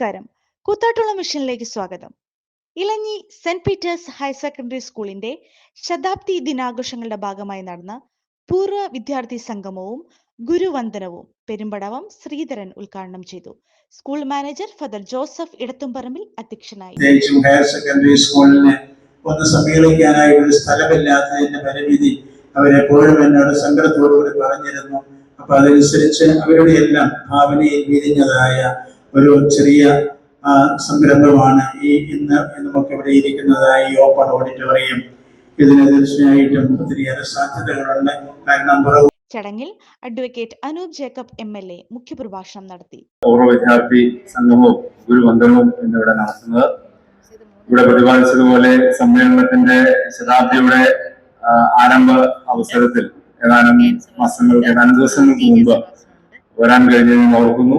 നമസ്കാരം. കൂത്താട്ടുള്ള മിഷനിലേക്ക് സ്വാഗതം. Elanji saint Peter's higher secondary സ്കൂളിന്റെ ശതാബ്ദി ദിനാഘോഷങ്ങളുടെ ഭാഗമായി നടന്ന പൂർവ വിദ്യാർത്ഥി സംഗമവും ഗുരുവന്ദനവും പെരുമ്പടവം ശ്രീധരൻ ഉദ്ഘാടനം ചെയ്തു. School manager father Joseph Edathumparambil അധ്യക്ഷനായി. ഹയർ സെക്കൻഡറി സ്കൂളിന് ഒന്ന് സമ്മേളിക്കാനായി ഒരു സ്ഥലമില്ലാത്തതിന്റെ പരിമിതി അവരെപ്പോഴും എന്നോട് സങ്കടത്തോടുകൂടി പറഞ്ഞിരുന്നു. അപ്പൊ അതനുസരിച്ച് അവരുടെ എല്ലാം ഭാവനയിൽ വിരിഞ്ഞതായ ഒരു ചെറിയ സംരംഭമാണ് ഈ ഇന്ന് നമുക്ക് ഇവിടെ ഇരിക്കുന്നതായി ഓപ്പൺ ഓഡിറ്റോറിയം ഇതിന് തീർച്ചയായിട്ടും ഒത്തിരിയേറെ സാധ്യതകളുണ്ട്. കാരണം ചടങ്ങിൽ advocate Anoop Jacob M L A മുഖ്യപ്രഭാഷണം നടത്തി. പൂർവ വിദ്യാർത്ഥി സംഗമവും ഗുരുബന്ധവും എന്നിവിടെ നടത്തുന്നത്. ഇവിടെ പ്രതിപാദിച്ചതുപോലെ സമ്മേളനത്തിന്റെ ശതാബ്ദിയുടെ ആരംഭ അവസരത്തിൽ ഏതാനും മാസങ്ങൾക്ക് ഏതാനും ദിവസങ്ങൾക്ക് മുമ്പ് വരാൻ കഴിഞ്ഞതെന്ന് ഓർക്കുന്നു.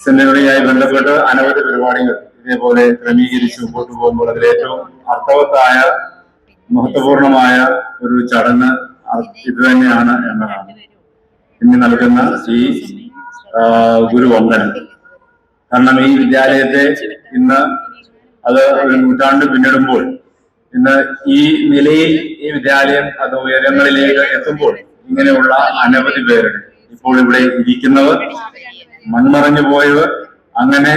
സെമിനറിയായി ബന്ധപ്പെട്ട് അനവധി പരിപാടികൾ ഇതേപോലെ ക്രമീകരിച്ച് മുമ്പോട്ട് പോകുമ്പോൾ അതിലേറ്റവും അർത്ഥവത്തായ മഹത്വപൂർണമായ ഒരു ചടങ്ങ് ഇത് തന്നെയാണ് എന്നതാണ്. ഇന്ന് നൽകുന്ന ഈ ഗുരുവന്ദനം കാരണം ഈ വിദ്യാലയത്തെ ഇന്ന് അത് ഒരു നൂറ്റാണ്ട് പിന്നിടുമ്പോൾ ഇന്ന് ഈ നിലയിൽ ഈ വിദ്യാലയം അത് ഉയരങ്ങളിലേക്ക് എത്തുമ്പോൾ ഇങ്ങനെയുള്ള അനവധി പേരുണ്ട്. ഇപ്പോൾ ഇവിടെ ഇരിക്കുന്നവർ മൺമറഞ്ഞു പോയവർ അങ്ങനെ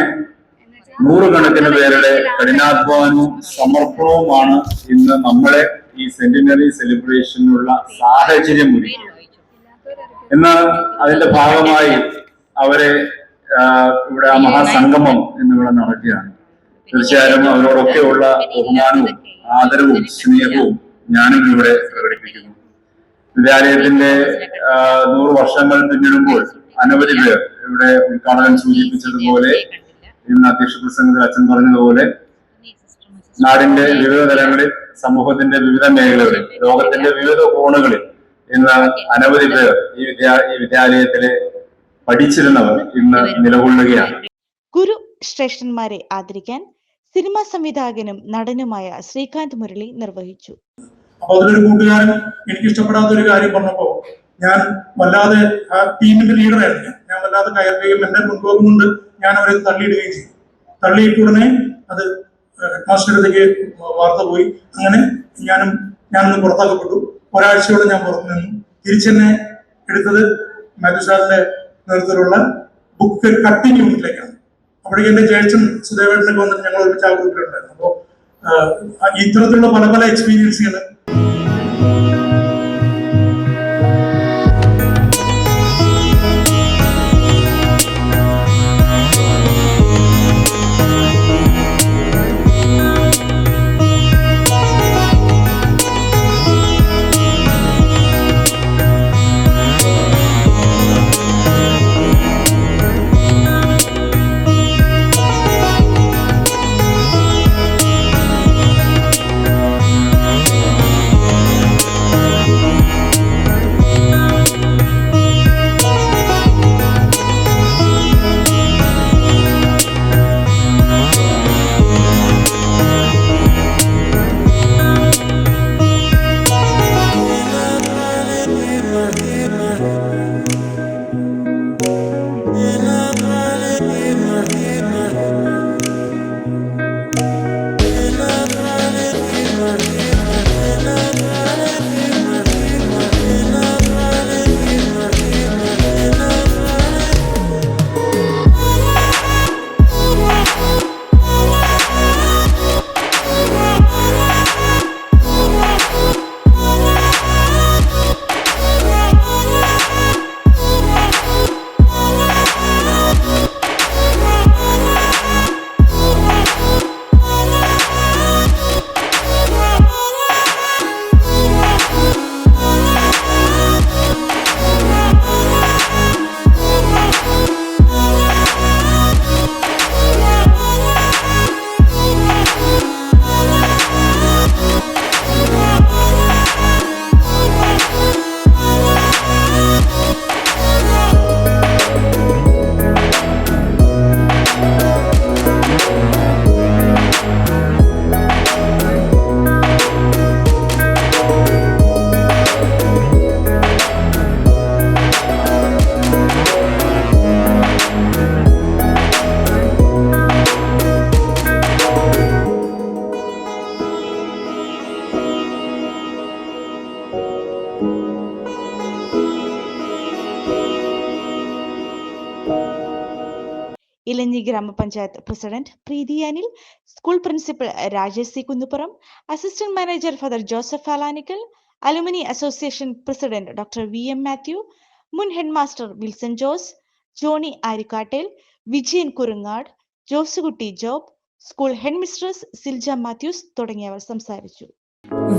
നൂറുകണക്കിന് പേരുടെ കഠിനാധ്വാനവും സമർപ്പണവുമാണ് ഇന്ന് നമ്മളെ ഈ സെന്റിനറി സെലിബ്രേഷനുള്ള സാഹചര്യം ഒരുക്കിയത് എന്നാൽ അതിന്റെ ഭാഗമായി അവരെ ഇവിടെ ആ മഹാസംഗമം എന്നിവിടെ നടക്കുകയാണ്. തീർച്ചയായും അവരോടൊക്കെയുള്ള ബഹുമാനവും ആദരവും സ്നേഹവും ഞാനും ഇവിടെ പ്രകടിപ്പിക്കുന്നു. വിദ്യാലയത്തിന്റെ നൂറ് വർഷങ്ങൾ പിന്നിടുമ്പോൾ അനവധി പേർ ഇവിടെ ഉദ്ഘാടകൻ സൂചിപ്പിച്ചതുപോലെ ഇന്ന് അധ്യക്ഷ പ്രസംഗത്തിൽ അച്ഛൻ പറഞ്ഞതുപോലെ നാടിന്റെ വിവിധ തലങ്ങളിൽ സമൂഹത്തിന്റെ വിവിധ മേഖലകളിൽ ലോകത്തിന്റെ വിവിധ കോണുകളിൽ ഇന്ന് അനവധി പേർ ഈ വിദ്യാ ഈ വിദ്യാലയത്തിൽ പഠിച്ചിരുന്നവർ ഇന്ന് നിലകൊള്ളുകയാണ്. ഗുരു ശ്രേഷ്ഠന്മാരെ ആദരിക്കാൻ സിനിമാ സംവിധായകനും നടനുമായ ശ്രീകാന്ത് മുരളി നിർവഹിച്ചു. അപ്പൊ അതിലൊരു കൂട്ടുകാരൻ എനിക്ക് ഇഷ്ടപ്പെടാത്ത ഒരു കാര്യം പറഞ്ഞപ്പോ ഞാൻ വല്ലാതെ ആ ടീമിന്റെ ലീഡറായിരുന്നു ഞാൻ. ഞാൻ വല്ലാതെ കയറുകയും എന്റെ മുൻകോപം കൊണ്ട് ഞാൻ അവരെ തള്ളിയിടുകയും ചെയ്തു. തള്ളിയിട്ട് ഉടനെ അത് ഹെഡ്മാസ്റ്ററിലേക്ക് വാർത്ത പോയി. അങ്ങനെ ഞാനും ഞാനൊന്ന് പുറത്താക്കപ്പെട്ടു. ഒരാഴ്ചയോടെ ഞാൻ പുറത്തു നിന്നു. തിരിച്ചെന്നെ എടുത്തത് മാത്യു നേതൃത്വത്തിലുള്ള ബുക്ക് കട്ടിങ് യൂണിറ്റിലേക്കാണ് അപ്പോഴേക്കും എന്റെ ജ്യേഷ്ഠൻ സുദേവേട്ടനൊക്കെ വന്നിട്ട് ഞങ്ങൾ ഒരുമിച്ച് ആ ഗ്രൂപ്പിലുണ്ടായിരുന്നു അപ്പോൾ ഇത്തരത്തിലുള്ള പല പല എക്സ്പീരിയൻസുകൾ ഇലഞ്ഞി ഗ്രാമപഞ്ചായത്ത് president Preethi Anil school principal Rajesh C Kunnupuram assistant manager father Joseph Alanickal alumni association president doctor V M Mathew മുൻ headmaster Wilson Jose Johny Arikkattel Vijayan Kurungad Josukutty Job school headmistress Silja Mathews തുടങ്ങിയവർ സംസാരിച്ചു.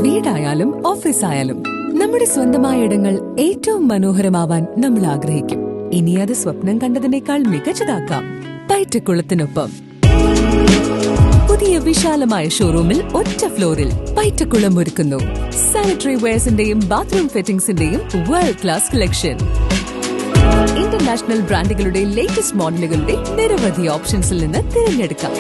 വീടായാലും ഓഫീസായാലും നമ്മുടെ സ്വന്തമായ ഇടങ്ങൾ ഏറ്റവും മനോഹരമാവാൻ നമ്മൾ ആഗ്രഹിക്കും. ഇനി അത് സ്വപ്നം കണ്ടതിനേക്കാൾ മികച്ചതാക്കാം. പൈറ്റക്കുളത്തിനൊപ്പം. പുതിയ വിശാലമായ ഷോറൂമിൽ ഒറ്റ ഫ്ലോറിൽ പൈറ്റക്കുളം ഒരുക്കുന്നു. സാനിറ്ററി വെയർസിന്റെയും ബാത്റൂം ഫിറ്റിംഗ്സിന്റെയും വേൾഡ് ക്ലാസ് കളക്ഷൻ ഇന്റർനാഷണൽ ബ്രാൻഡുകളുടെ ലേറ്റസ്റ്റ് മോഡലുകളുടെ നിരവധി ഓപ്ഷൻസിൽ നിന്ന് തിരഞ്ഞെടുക്കാം.